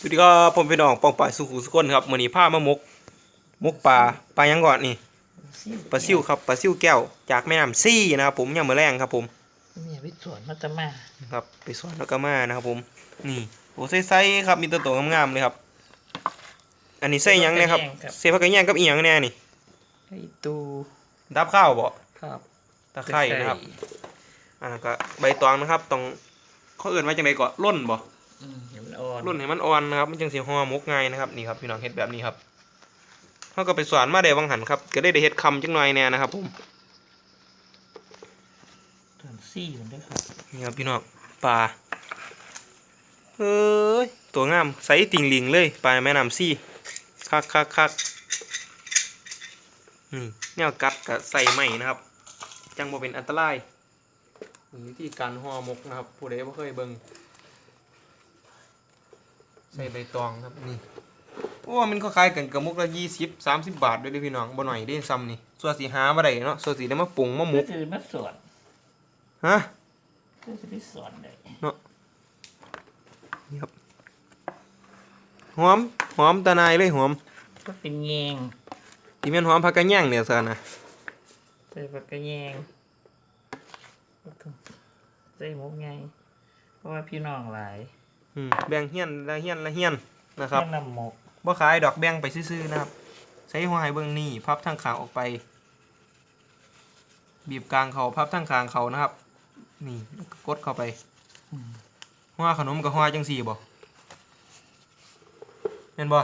สวัสดีครับผมพี่น้องปองป่ายสุขุสุคนครับมื้อนี้พามามกมกปลาปลาหยังก่อนนี่ปลาซิวครับปลาซิวแก้วจากแม่น้ำซี่นะครับผมยามมื้อแรงครับผมเนี่ยวิสวนมันจะมาครับไปสอนแล้วก็มานะครับผม นี่โอ้ใส่ๆครับมีตัวโตงามๆเลยครับ อันนี้ใส่หยังเนี่ยครับใส่ผักกระแยงกับอีหยังแน่นี่ไอ้ตูดับข้าวบ่ครับตะไคร้นะครับอันนั้นก็ใบตองนะครับต้องเขาเอื่นว่าจังไดก่อนร่นบ่ อืมเดี๋ยวมันอ่อนรุ่นให้มันอ่อนนะครับมันจึงสิห่อหมกง่ายนะครับนี่ครับพี่น้องเฮ็ดแบบนี้ครับเขาก็ไปสอนมาได้วังหันครับ ก็ได้ได้เฮ็ดคำจังหน่อยแน่นะครับผมส่วนซี่มันด้วยครับนี่ครับพี่น้องปลาเอ้ยตัวงามใสติ่งหลิงเลยปลาแม่น้ำซี่คักคักคักนี่แนวกัดกับใส่ใหม่นะครับ จังบ่เป็นอันตรายนี่วิธีการห่อหมกนะครับ ผู้ใดบ่เคยเบิ่ง ใส่ใบตองครับนี่โอ้มันก็คล้ายกันกับมุกละยี่สิบสามสิบบาทด้วยเด้อพี่น้องบ่หน่อยเด้ซ้ำนี่ส่วนสีหามาได้เนาะส่วนสีได้มาปรุงมาหมุก็กคือมาสวนฮะก็จะไปสวนได้นี่ครับหอมหอมตะนายเลยหอมก็เป็นแยงที่แม่นหอมผักกระแยงเนี่ยซะนะใส่ปากกระแยงก็ต้องใส่หมกไงเพราะว่าพี่น้องหลาย อืมแบ่งเฮียนละเฮียนละเฮียนนะครับแนะนำหมกบ่ขายดอกแบ่งไปซื่อๆนะครับใส่หัวให้เบิ่งนี่พับทางขางออกไป บีบกลางเขาพับทางขางเขานะครับ นี่แล้วก็กดเข้าไปอืมหัวขนมกับหัวจังสี่บ่แม่นบ่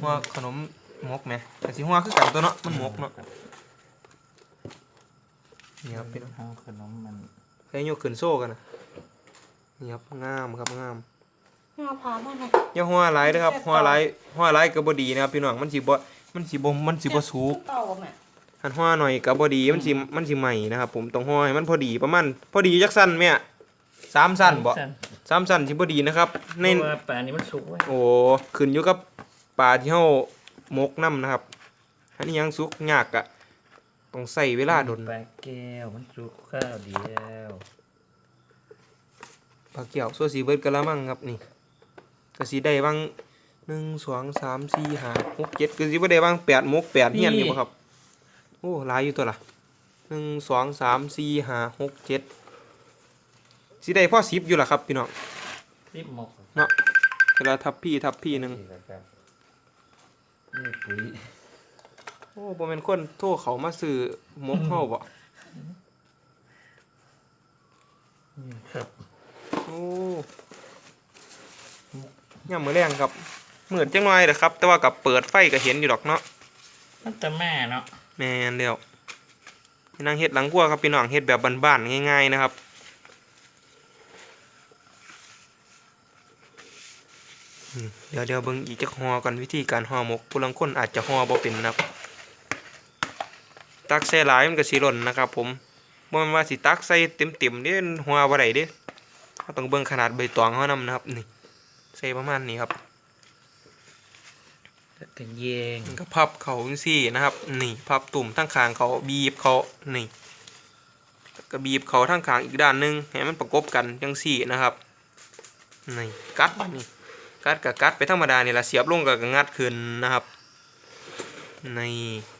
หัวขนมมกแหมแต่สิหัวคือกันตัวเนาะมันมกเนาะนี่ครับเป็นเอาขนมมันใช้ยกขึ้นโซ่กันนะ นี่ครับงามครับงามงาพามาหน่อยอย่าหัวหลายเด้อครับหัวหลายหัวหลายก็บ่ดีนะครับพี่น้องมันสิบ่มันสิบ่มันสิบ่สุกเต่าแม่หันหัวหน่อยก็บ่ดีมันสิมันสิใหม่นะครับผมต้องหัวให้มันพอดีประมาณพอดีจักสั้นแม่สามสั้นบ่สั้นสามสั้นสิบ่ดีนะครับเพในราะว่าปลานี้มันสุกไว้ยโอ้ขึ้นอยู่กับปลาที่เฮาหมกน้ำนะครับอันนี้ยังสุกยากอะต้องใส่เวลาโดนปลาแก้วมันสุกข้าวเดียว ปลาเกี่ยวส่วนสีเบิดกะละมังครับนี่ก็สีได้บางหนึ่งสองสามสี่ห้าหกเจ็ดก็สิบ่ได้บางแปดหมกแปดเฮียนอยู่บ่ครับโอ้หลายอยู่ตัวละหนึ่งสองสามสี่ห้าหกเจ็ดสิได้พ่อสิบอยู่ล่ะครับพี่น้องรีบหมกเนาะเวลาทับพี่ทับพี่หนึ่งนี่แหละครับนี่ปุ๋ยโอ้บ่แม่นคนโทรเขามาซื้อหมกเฮาบ่นี่ครับ โอ้ ยามมื้อแรงครับมืดจังหน่อยเด้อครับ แต่ว่ากับเปิดไฟก็เห็นอยู่ดอกเนาะมันจะแม่เนาะแม่นแล้วนางเฮ็ดหลังครัวครับพี่น้องเฮ็ดแบบบ้านๆง่าย ๆ นะครับอืมเดี๋ยวเดี๋ยวเบิ่งอีกจักห่อก่อนวิธีการห่อหมกผู้ลังคนอาจจะห่อบ่เป็นนะครับตักใส่หลายมันก็สิหล่นนะครับผมบ่แม่นว่าสิตักใส่เต็มๆเด้หัวบ่ได้เด้เราต้องเบิ่งขนาดใบตองเฮานำนะครับนี่ ใส่ประมาณนี้ครับแล้วกันแยงมันก็พับเขาจังซี่นะครับ นี่พับตุ่มทั้งคางเขาบีบเขานี่แล้วก็บีบเขาทั้งคางอีกด้านหนึงให้มันประกบกันจังซี่นะครับนี่กัดนี่กัดกับกัดไปธรรมดานี่ละเสียบลงกับงัดขึ้นนะครับนี่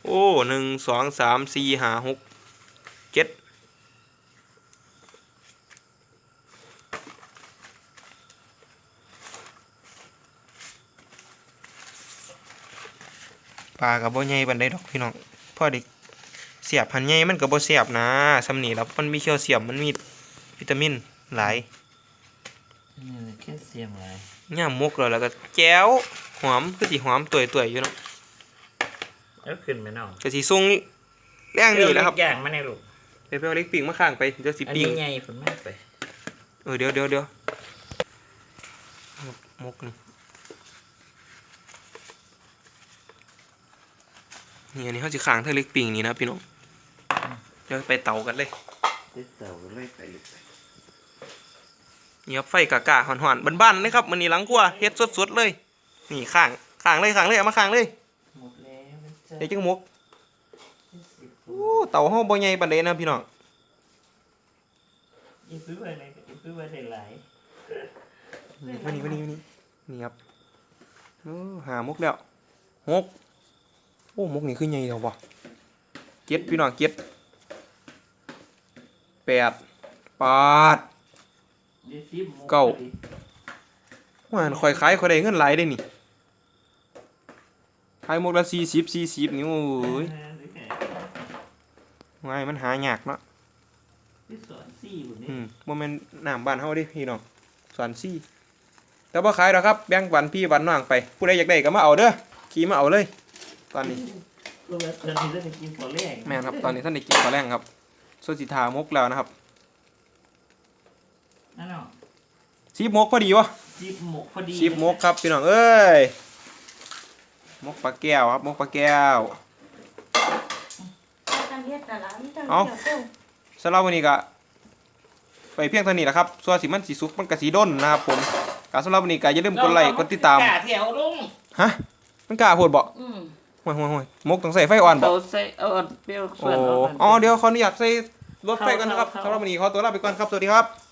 โอ้หนึ่งสองสามสี่ห้าหกเจ็ด ปลากับบ่ใหญ่ปานใดดอกพี่น้องพอไดิเสียบพันใหญ่มันก็บ่เสียบนะสำนีแล้วมันมีแคลเซียมมันมีวิตามินหลายนี่แหละแค่เสียมอะไรย่ามมุกแล้วแล้วก็แจ้วหอมคือสิหอมต่วยๆอยู่เนาะแล้วขึ้นไหมน้องก็สิส่งแรงนี่แหล้วครับเอเล็กอย่างมาในลูกเดี๋ยวไปเอาเล็กปิ่งมาข้างไปเดี๋ยวสิอันปิ่งนี้ใหญ่ผลมากไปเออเดี๋ยวเดี๋ยวเดี๋ยวมกนี่ นี่อันนี้เขาสิข้างเท่าเล็กปิ่งนี่นะพี่น้องเดี๋ยวไปเตากันเลยติดเต่าเลยไปลูกนี่ครับไฟกะกะหอนๆบ้านๆเลยครับมันนี่หลังครัวเฮ็ดสดๆเลย นี่ข้างข้างเลยข้างเลยเอามาข้างเลยหมดแล้วนะจ๊ะเดี๋ยวจังมกโอ้เตาเฮาบ่ใหญ่ปานใดนะพี่น้องอีซื้อไว้ไหนอีซื้อไว้ได้หลายมานี่มานี่มานี่นี่ครับเออหามกแล้วหกโอ้มกนี่คือใหญ่แล้ววะเก็ดพี่น้องเก็ดแปดปาดเดี๋ยวซิมหมเก้าว่าคอยขายคอยได้เงินหลายได้นี่ขายมกละสี่สิบสี่สิบนี่โอ้ยง่ายมันหายากเนาะที่สวนซี่บุญอืนี่มบ่แม่นน้ำบ้านเฮาเดิพี่น้องสวนซี่แต่บ่ขายดอกครับ แบ่งปันพี่ปันน้องไป ผู้ใดอยากได้ก็มาเอาเด้อขี่มาเอาเลย ตอนนี้ลูกแล้วตอนนี้ได้ไปกินปลาแรงแม่นครับ ตอนนี้ท่านได้กินข้าวแรงครับโซสิทามกแล้วนะครับนั่นเนาะซีบมกพอดีวะจิบหมกพอดีซีบมกครับพี่น้องเอ้ยมกปลาแก้วครับมกปลาแก้วการเฮ็ดแต่ละมันจังเอ้าเกี่ยวเต้าสำหรับวันนี้ก็ไปเพียงเท่านี้แหละครับส่วนสิมันสีสุกมันกะสีด้นนะครับผมการสำหรับวันนี้ก็อย่าลืมกดไลค์กดติดตาม กาเที่ยวลุงฮะมันกล้าพูดบ่อืม ห่วยห่วยห่วยมกต้องใส่ไฟอ่อนบ่ เราใส่เอาอันเปรี้ยวส่โอ้วนเอาอัน อ๋อ เดี๋ยวขออนุญาตใส่รถไฟก่อนนะครับครับ สำหรับวันนี้ขอตัวลาไปก่อนครับ สวัสดีครับ